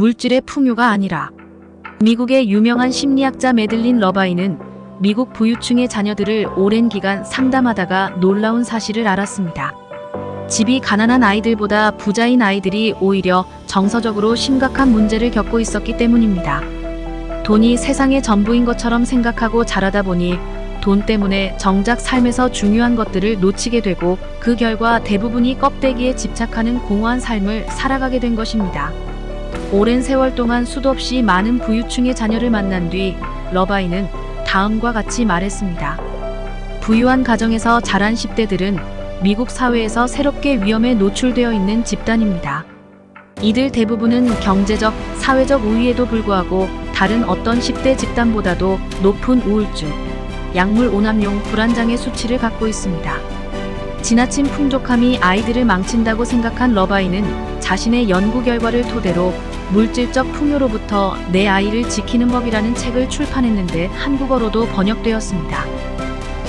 물질의 풍요가 아니라 미국의 유명한 심리학자 메들린 러바이는 미국 부유층의 자녀들을 오랜 기간 상담하다가 놀라운 사실을 알았습니다. 집이 가난한 아이들보다 부자인 아이들이 오히려 정서적으로 심각한 문제를 겪고 있었기 때문입니다. 돈이 세상의 전부인 것처럼 생각하고 자라다 보니 돈 때문에 정작 삶에서 중요한 것들을 놓치게 되고 그 결과 대부분이 껍데기에 집착하는 공허한 삶을 살아가게 된 것입니다. 오랜 세월 동안 수도 없이 많은 부유층의 자녀를 만난 뒤 러바이는 다음과 같이 말했습니다. 부유한 가정에서 자란 10대들은 미국 사회에서 새롭게 위험에 노출되어 있는 집단입니다. 이들 대부분은 경제적, 사회적 우위에도 불구하고 다른 어떤 10대 집단보다도 높은 우울증, 약물 오남용 불안장애 수치를 갖고 있습니다. 지나친 풍족함이 아이들을 망친다고 생각한 러바이는 자신의 연구 결과를 토대로 물질적 풍요로부터 내 아이를 지키는 법이라는 책을 출판했는데 한국어로도 번역되었습니다.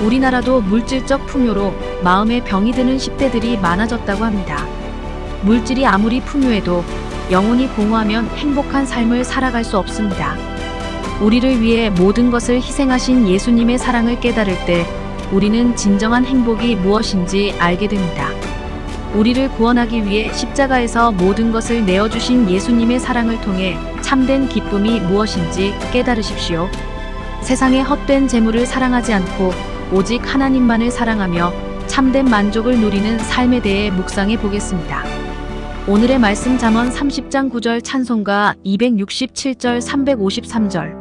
우리나라도 물질적 풍요로 마음에 병이 드는 10대들이 많아졌다고 합니다. 물질이 아무리 풍요해도 영혼이 공허하면 행복한 삶을 살아갈 수 없습니다. 우리를 위해 모든 것을 희생하신 예수님의 사랑을 깨달을 때 우리는 진정한 행복이 무엇인지 알게 됩니다. 우리를 구원하기 위해 십자가에서 모든 것을 내어주신 예수님의 사랑을 통해 참된 기쁨이 무엇인지 깨달으십시오. 세상의 헛된 재물을 사랑하지 않고 오직 하나님만을 사랑하며 참된 만족을 누리는 삶에 대해 묵상해 보겠습니다. 오늘의 말씀 잠언 30장 9절 찬송가 267절 353절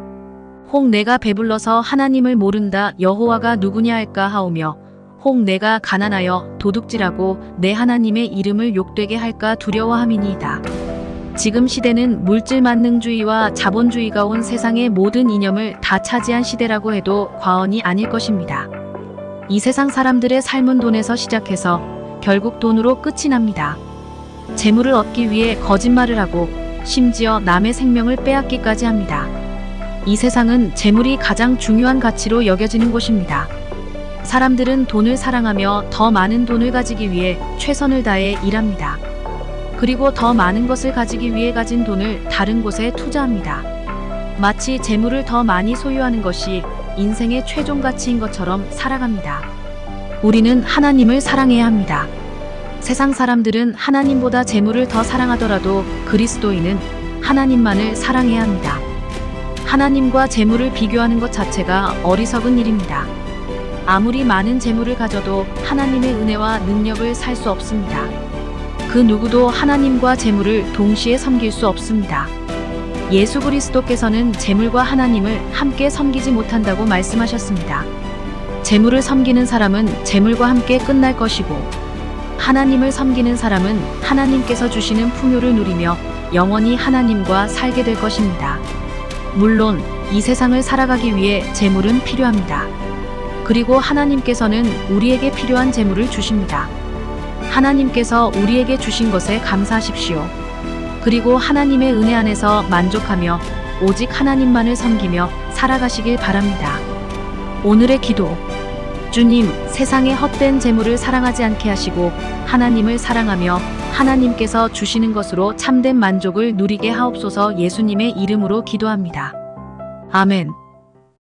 혹 내가 배불러서 하나님을 모른다 여호와가 누구냐 할까 하오며 혹 내가 가난하여 도둑질하고 내 하나님의 이름을 욕되게 할까 두려워함이니이다. 지금 시대는 물질 만능주의와 자본주의가 온 세상의 모든 이념을 다 차지한 시대라고 해도 과언이 아닐 것입니다. 이 세상 사람들의 삶은 돈에서 시작해서 결국 돈으로 끝이 납니다. 재물을 얻기 위해 거짓말을 하고 심지어 남의 생명을 빼앗기까지 합니다. 이 세상은 재물이 가장 중요한 가치로 여겨지는 곳입니다. 사람들은 돈을 사랑하며 더 많은 돈을 가지기 위해 최선을 다해 일합니다. 그리고 더 많은 것을 가지기 위해 가진 돈을 다른 곳에 투자합니다. 마치 재물을 더 많이 소유하는 것이 인생의 최종 가치인 것처럼 살아갑니다. 우리는 하나님을 사랑해야 합니다. 세상 사람들은 하나님보다 재물을 더 사랑하더라도 그리스도인은 하나님만을 사랑해야 합니다. 하나님과 재물을 비교하는 것 자체가 어리석은 일입니다. 아무리 많은 재물을 가져도 하나님의 은혜와 능력을 살 수 없습니다. 그 누구도 하나님과 재물을 동시에 섬길 수 없습니다. 예수 그리스도께서는 재물과 하나님을 함께 섬기지 못한다고 말씀하셨습니다. 재물을 섬기는 사람은 재물과 함께 끝날 것이고 하나님을 섬기는 사람은 하나님께서 주시는 풍요를 누리며 영원히 하나님과 살게 될 것입니다. 물론 이 세상을 살아가기 위해 재물은 필요합니다. 그리고 하나님께서는 우리에게 필요한 재물을 주십니다. 하나님께서 우리에게 주신 것에 감사하십시오. 그리고 하나님의 은혜 안에서 만족하며 오직 하나님만을 섬기며 살아가시길 바랍니다. 오늘의 기도. 주님, 세상의 헛된 재물을 사랑하지 않게 하시고 하나님을 사랑하며 하나님께서 주시는 것으로 참된 만족을 누리게 하옵소서 예수님의 이름으로 기도합니다. 아멘.